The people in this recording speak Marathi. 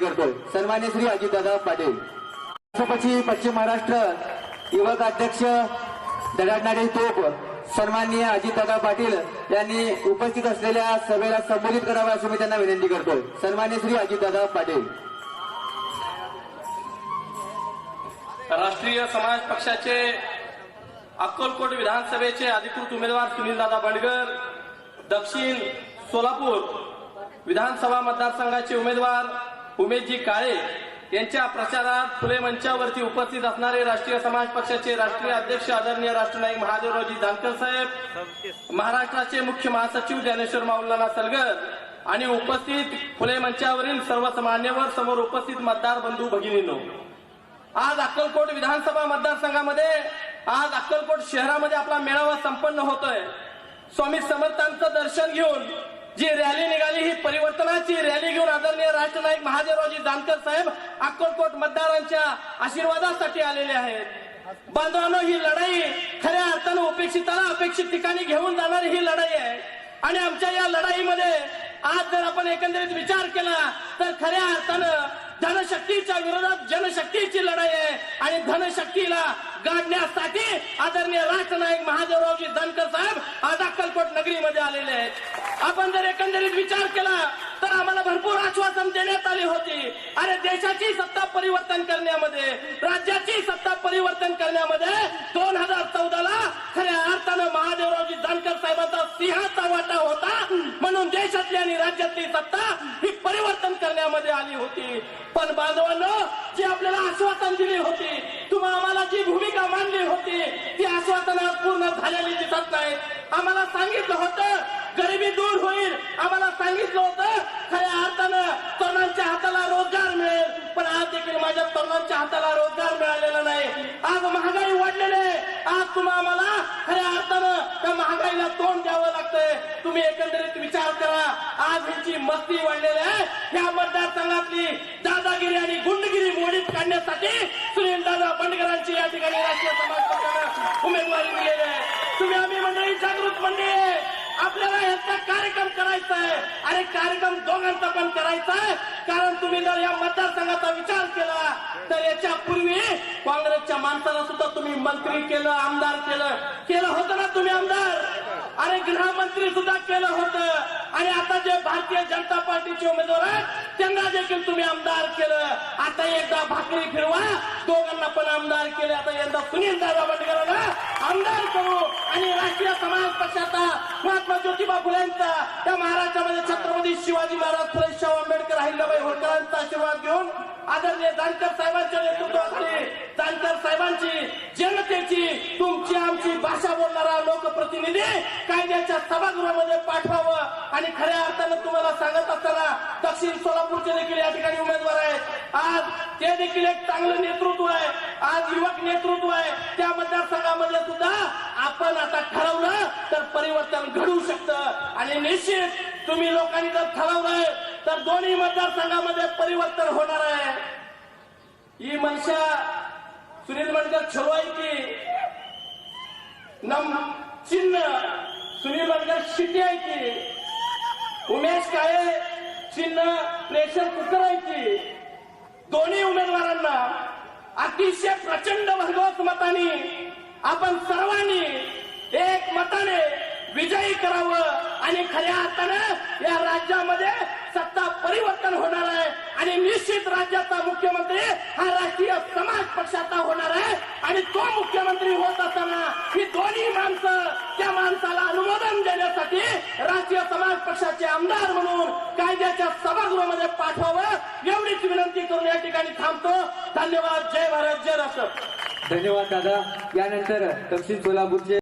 करतोय. सन्मान्य श्री अजितदादा पाटील. राष्ट्रपती पश्चिम महाराष्ट्र युवक अध्यक्ष धडाडणारे तोप सन्माननीय अजितदादा पाटील यांनी उपस्थित असलेल्या सभेला संबोधित करावं अशी मी त्यांना विनंती करतोय. सन्मान्य श्री अजितदादा पाटील. राष्ट्रीय समाज पक्षाचे अक्कलकोट विधानसभेचे अधिकृत उमेदवार सुनीलदादा बंडगर दक्षिण सोलापूर विधानसभा मतदारसंघाचे उमेदवार उमेशजी काळे यांच्या प्रचारात फुले मंचावरती उपस्थित असणारे राष्ट्रीय समाज पक्षाचे राष्ट्रीय अध्यक्ष आदरणीय राष्ट्रनायक महादेवरावजी जानकर साहेब महाराष्ट्राचे मुख्य महासचिव ज्ञानेश्वर माऊलाना सलगर आणि उपस्थित फुले मंचावरील सर्व मान्यवर समोर उपस्थित मतदार बंधू भगिनीनो. आज अक्कलकोट विधानसभा मतदारसंघामध्ये आज अक्कलकोट शहरामध्ये आपला मेळावा संपन्न होतोय. स्वामी समर्थांचं दर्शन घेऊन जी रॅली निघाली ही परिवर्तनाची रॅली आदरणीय राष्ट्रनायक महादेवरावजी जानकर साहेब अक्कलकोट मतदारांच्या आशीर्वादासाठी आलेले आहेत. बांधवांनो ही लढाई खऱ्या अर्थानं उपेक्षिताला अपेक्षित ठिकाणी घेऊन जाणारी ही लढाई आहे. आणि आमच्या या लढाईमध्ये आज जर आपण एकंदरीत विचार केला तर खऱ्या अर्थानं धनशक्तीच्या विरोधात जनशक्तीची लढाई आहे. आणि धनशक्तीला गाडण्यासाठी आदरणीय राष्ट्रनायक महादेवरावजी जानकर साहेब आज अक्कलकोट नगरीमध्ये आलेले आहेत. आपण जर एकंदरीत विचार केला तर आम्हाला भरपूर आश्वासन देण्यात आली होती. अरे देशाची सत्ता परिवर्तन करण्यामध्ये राज्याची सत्ता परिवर्तन करण्यामध्ये दोन हजार चौदाला खऱ्या अर्थानं महादेवरावजी जानकर साहेबांचा सिंहाचा वाटा होता. म्हणून देशातली आणि राज्यातली सत्ता ही परिवर्तन करण्यामध्ये आली होती. पण बांधवांनो जी आपल्याला आश्वासन दिली होती तुम्हा आम्हाला जी भूमिका मांडली होती ती आश्वासनं पूर्ण झालेली दिसत नाही. आम्हाला सांगितलं होतं गरिबी दूर होईल आम्हाला सांगितलं होतं खऱ्या अर्थानं तरुणांच्या हाताला रोजगार मिळेल पण आज देखील माझ्या तरुणांच्या हाताला रोजगार मिळालेला नाही. आज महागाई वाढलेली आहे. आज तुम्हा आम्हाला खऱ्या अर्थानं त्या महागाईला तोंड द्यावं लागतंय. तुम्ही एकंदरीत विचार करा. आज ह्यांची मस्ती वाढलेली आहे. या मतदारसंघातली दादागिरी आणि गुंडगिरी मोडीत काढण्यासाठी सुनील दादा बंडकरांची या ठिकाणी राष्ट्रीय समाज पक्षानं उमेदवारी दिलेली आहे. तुम्ही आम्ही मंडळी जागृत मंडळी आहे. आपल्याला यांचा कार्यक्रम करायचा आहे. आणि कार्यक्रम दोघांचा पण करायचा आहे. कारण तुम्ही जर या मतदारसंघाचा विचार केला तर याच्या पूर्वी काँग्रेसच्या माणसाला सुद्धा तुम्ही मंत्री केलं आमदार केलं. केलं होतं ना तुम्ही आमदार? आणि गृहमंत्री सुद्धा केलं होतं. आणि आता जे भारतीय जनता पार्टीचे उमेदवार आहेत त्यांना देखील तुम्ही आमदार केलं. आता एकदा भाकरी फिरवा दोघांना पण आमदार केले. आता यंदा सुनील दादा बंडकरांना आमदार राष्ट्रीय समाज पक्षाचा महात्मा ज्योतिबा फुलेंचा त्या महाराष्ट्रामध्ये छत्रपती शिवाजी महाराज फुले शाहू आंबेडकर अहिल्याबाई होळकरांचा आशीर्वाद घेऊन आदरणीय जानकर साहेबांच्या नेतृत्वाखाली जानकर साहेबांची जनतेची तुमची आमची भाषा बोलणारा लोकप्रतिनिधी कायद्याच्या सभागृहामध्ये पाठवावं. आणि खऱ्या अर्थानं तुम्हाला सांगत असताना दक्षिण सोलापूरचे देखील या ठिकाणी उमेदवार आहेत. आज ते देखील एक चांगलं नेतृत्व आहे. आज युवक नेतृत्व आहे. त्या मतदारसंघामध्ये सुद्धा आपण आता ठरवलं तर परिवर्तन घडू शकतं. आणि निश्चित तुम्ही लोकांनी जर ठरवलंय तर दोन्ही मतदारसंघामध्ये परिवर्तन होणार आहे. ही मनशा सुनील मणकर छळवायची नम चिन्ह सुनील मणकर शिटी आहे की उमेश काळे चिन्ह प्रेशर कुकर आहे की दोन्ही उमेदवारांना अतिशय प्रचंड भरघोस आपण सर्वांनी एक मताने विजयी करावं आणि खऱ्या अर्थानं या राज्यामध्ये सत्ता परिवर्तन होणार आहे आणि निश्चित राज्याचा मुख्यमंत्री हा राष्ट्रीय समाज पक्षाचा होणार आहे. आणि तो मुख्यमंत्री होत असताना ही दोन्ही माणसं त्या माणसाला अनुमोदन देण्यासाठी राष्ट्रीय समाज पक्षाचे आमदार म्हणून कायद्याच्या सभागृहामध्ये पाठवावं एवढीच विनंती करून या ठिकाणी थांबतो. धन्यवाद. जय भारत. जय राष्ट्र. धन्यवाद दादा. यानंतर तपशील सोलापूरचे